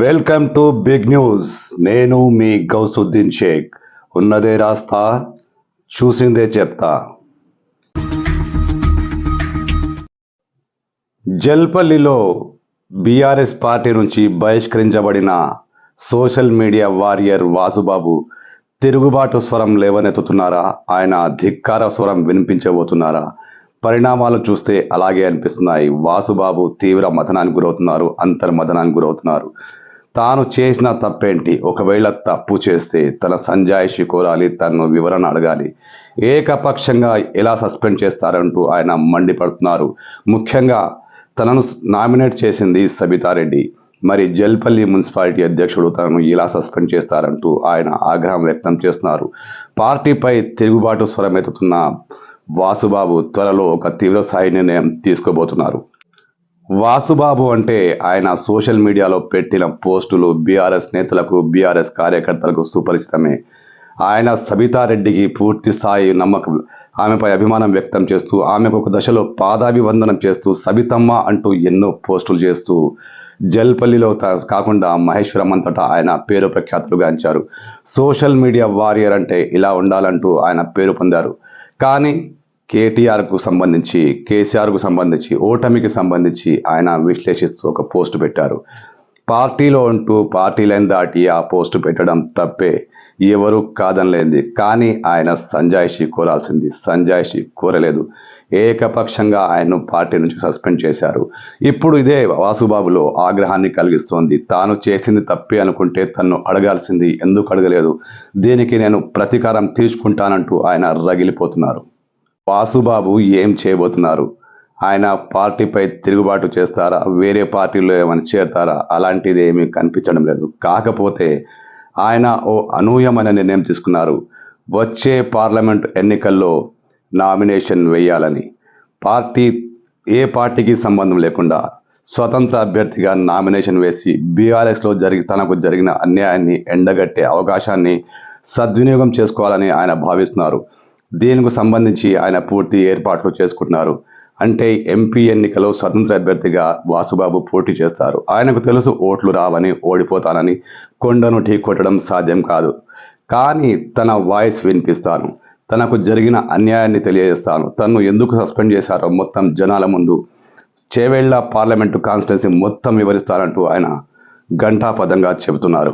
Welcome to big news. నేను మీ గౌసుద్దీన్ షేక్. ఉన్నదే రాస్తా చూసిందే చెప్తా. జల్పల్లిలో బీఆర్ఎస్ పార్టీ నుంచి బహిష్కరించబడిన సోషల్ మీడియా వారియర్ వాసుబాబు తిరుగుబాటు స్వరం లేవనెత్తుతున్నారా? ఆయన ధిక్కార స్వరం వినిపించబోతున్నారా? పరిణామాలు చూస్తే అలాగే అనిపిస్తున్నాయి. వాసుబాబు తీవ్ర మథనానికి గురవుతున్నారు అంతర్మథనానికి గురవుతున్నారు. తాను చేసిన తప్పేంటి? ఒకవేళ తప్పు చేస్తే తన సంజాయిషి కోరాలి తనను వివరణ అడగాలి. ఏకపక్షంగా ఎలా సస్పెండ్ చేస్తారంటూ ఆయన మండిపడుతున్నారు. ముఖ్యంగా తనను నామినేట్ చేసింది సబితారెడ్డి. మరి జల్పల్లి మున్సిపాలిటీ అధ్యక్షుడు తనను ఇలా సస్పెండ్ చేస్తారంటూ ఆయన ఆగ్రహం వ్యక్తం చేస్తున్నారు. పార్టీపై తిరుగుబాటు స్వరమెత్తుతున్న వాసుబాబు త్వరలో ఒక తీవ్ర స్థాయి నిర్ణయం తీసుకోబోతున్నారు. వాసుబాబు అంటే ఆయన సోషల్ మీడియాలో పెట్టిన పోస్టులు బీఆర్ఎస్ నేతలకు బీఆర్ఎస్ కార్యకర్తలకు సుపరిచితమే. ఆయన సబితారెడ్డికి పూర్తి స్థాయి నమ్మకం ఆమెపై అభిమానం వ్యక్తం చేస్తూ ఆమెకు ఒక దశలో పాదాభివందనం చేస్తూ సబితమ్మ అంటూ ఎన్నో పోస్టులు చేస్తూ జల్పల్లిలో కాకుండా మహేశ్వరం అంతటా ఆయన పేరు ప్రఖ్యాతులు గాంచారు. సోషల్ మీడియా వారియర్ అంటే ఇలా ఉండాలంటూ ఆయన పేరు పొందారు. కానీ కేటీఆర్కు సంబంధించి కేసీఆర్కు సంబంధించి ఓటమికి సంబంధించి ఆయన విశ్లేషిస్తూ ఒక పోస్ట్ పెట్టారు. పార్టీలో ఉంటూ పార్టీ లైన్ దాటి ఆ పోస్టు పెట్టడం తప్పే ఎవరు కాదనలేంది. కానీ ఆయన సంజాయిషి కోరాల్సింది. సంజాయిషి కోరలేదు. ఏకపక్షంగా ఆయన్ను పార్టీ నుంచి సస్పెండ్ చేశారు. ఇప్పుడు ఇదే వాసుబాబులో ఆగ్రహాన్ని కలిగిస్తోంది. తాను చేసింది తప్పే అనుకుంటే తన్ను అడగాల్సింది ఎందుకు అడగలేదు. దీనికి నేను ప్రతీకారం తీసుకుంటానంటూ ఆయన రగిలిపోతున్నారు. వాసుబాబు ఏం చేయబోతున్నారు? ఆయన పార్టీపై తిరుగుబాటు చేస్తారా? వేరే పార్టీలో ఏమైనా చేరతారా? అలాంటిది ఏమీ కనిపించడం లేదు. కాకపోతే ఆయన ఓ అనూహ్యమైన నిర్ణయం తీసుకున్నారు. వచ్చే పార్లమెంట్ ఎన్నికల్లో నామినేషన్ వేయాలని. పార్టీ ఏ పార్టీకి సంబంధం లేకుండా స్వతంత్ర అభ్యర్థిగా నామినేషన్ వేసి బీఆర్ఎస్లో జరిగి తనకు జరిగిన అన్యాయాన్ని ఎండగట్టే అవకాశాన్ని సద్వినియోగం చేసుకోవాలని ఆయన భావిస్తున్నారు. దీనికి సంబంధించి ఆయన పూర్తి ఏర్పాట్లు చేసుకుంటున్నారు? అంటే ఎంపీ ఎన్నికలో స్వతంత్ర అభ్యర్థిగా వాసుబాబు పోటీ చేస్తారు. ఆయనకు తెలుసు ఓట్లు రావని ఓడిపోతానని కొండను ఢీకొట్టడం సాధ్యం కాదు. కానీ తన వాయిస్ వినిపిస్తాను. తనకు జరిగిన అన్యాయాన్ని తెలియజేస్తాను. తను ఎందుకు సస్పెండ్ చేశారో మొత్తం జనాల ముందు. చేవేళ్ళ పార్లమెంటు కాన్స్టిట్యున్సీ మొత్తం వివరిస్తారంటూ ఆయన ఘంటాపదంగా చెబుతున్నారు.